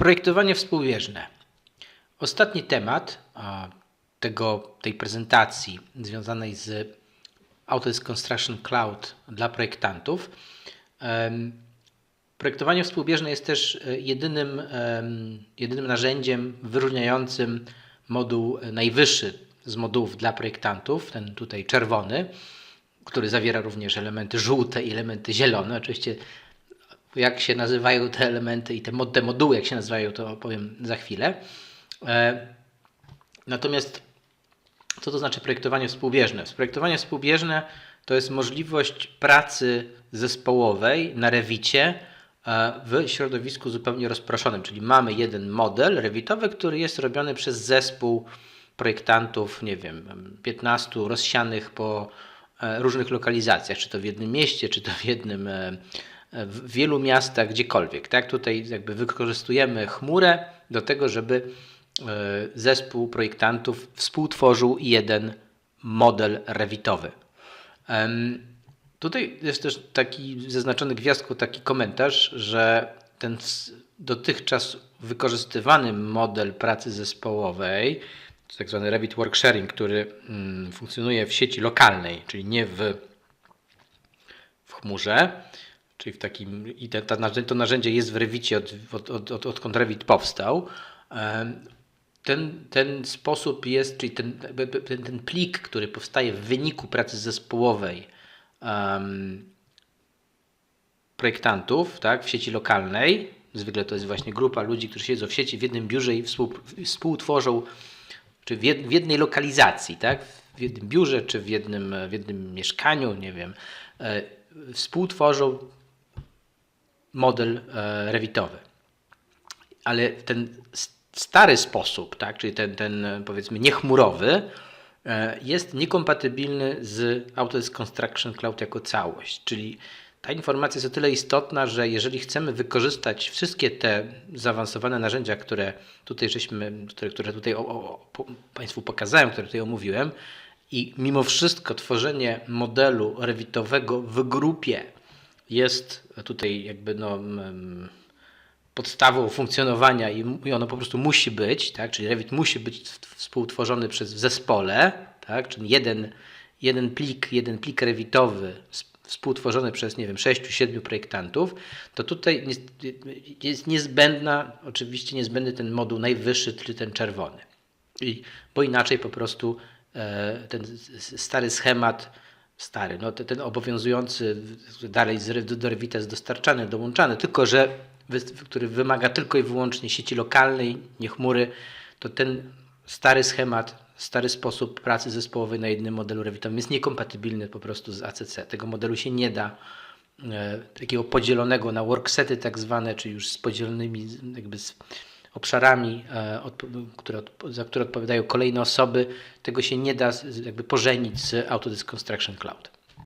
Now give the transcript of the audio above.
Projektowanie współbieżne. Ostatni temat tego, tej prezentacji związanej z Autodesk Construction Cloud dla projektantów. Projektowanie współbieżne jest też e, jedynym, jedynym narzędziem wyróżniającym moduł najwyższy z modułów dla projektantów, ten tutaj czerwony, który zawiera również elementy żółte i elementy zielone. Oczywiście jak się nazywają te elementy i te, mod- te moduły, jak się nazywają, to opowiem za chwilę. E, Natomiast co to znaczy projektowanie współbieżne? Projektowanie współbieżne to jest możliwość pracy zespołowej na Revicie e, w środowisku zupełnie rozproszonym, czyli mamy jeden model rewitowy, który jest robiony przez zespół projektantów, nie wiem, 15 rozsianych po e, różnych lokalizacjach, czy to w jednym mieście, czy to w jednym, w wielu miastach, gdziekolwiek. Tak? Tutaj jakby wykorzystujemy chmurę do tego, żeby e, zespół projektantów współtworzył jeden model rewitowy. Tutaj jest też taki zaznaczony gwiazdką taki komentarz, że ten dotychczas wykorzystywany model pracy zespołowej, tak zwany Revit Work Sharing, który mm, funkcjonuje w sieci lokalnej, czyli nie w, w chmurze, czyli w takim, i te, to narzędzie jest w Revicie od, od, od, od, odkąd Revit powstał. Ten, ten sposób jest, czyli ten, ten, ten plik, który powstaje w wyniku pracy zespołowej em, projektantów tak, w sieci lokalnej, zwykle to jest właśnie grupa ludzi, którzy siedzą w sieci w jednym biurze i współ, współtworzą, czy w, jed, w jednej lokalizacji, tak, w jednym biurze, czy w jednym, w jednym mieszkaniu, nie wiem, e, współtworzą model e, rewitowy ale ten stary sposób, tak, czyli ten, ten e, powiedzmy niechmurowy, e, jest niekompatybilny z Autodesk Construction Cloud jako całość. Czyli ta informacja jest o tyle istotna, że jeżeli chcemy wykorzystać wszystkie te zaawansowane narzędzia, które tutaj żeśmy, które, które tutaj o, o, Państwu pokazałem, które tutaj omówiłem, i mimo wszystko tworzenie modelu rewitowego w grupie jest tutaj jakby no, mm, podstawą funkcjonowania i, ono po prostu musi być, tak? czyli Revit musi być współtworzony przez w zespole, tak? czyli jeden, jeden plik, jeden plik rewitowy współtworzony przez, nie wiem, 6-7 projektantów, to tutaj jest, niezbędna, oczywiście niezbędny ten moduł najwyższy, czyli ten czerwony. I, bo inaczej po prostu e, ten stary schemat, stary, no te- ten obowiązujący dalej z, Re- do Revita jest dostarczany, dołączany, tylko że który wymaga tylko i wyłącznie sieci lokalnej, nie chmury, to ten stary schemat, stary sposób pracy zespołowej na jednym modelu Revitowym jest niekompatybilny po prostu z ACC. Tego modelu się nie da e, takiego podzielonego na worksety tak zwane, czy już z podzielonymi jakby z obszarami, e, które, za które odpowiadają kolejne osoby, tego się nie da jakby pożenić z Autodesk Construction Cloud.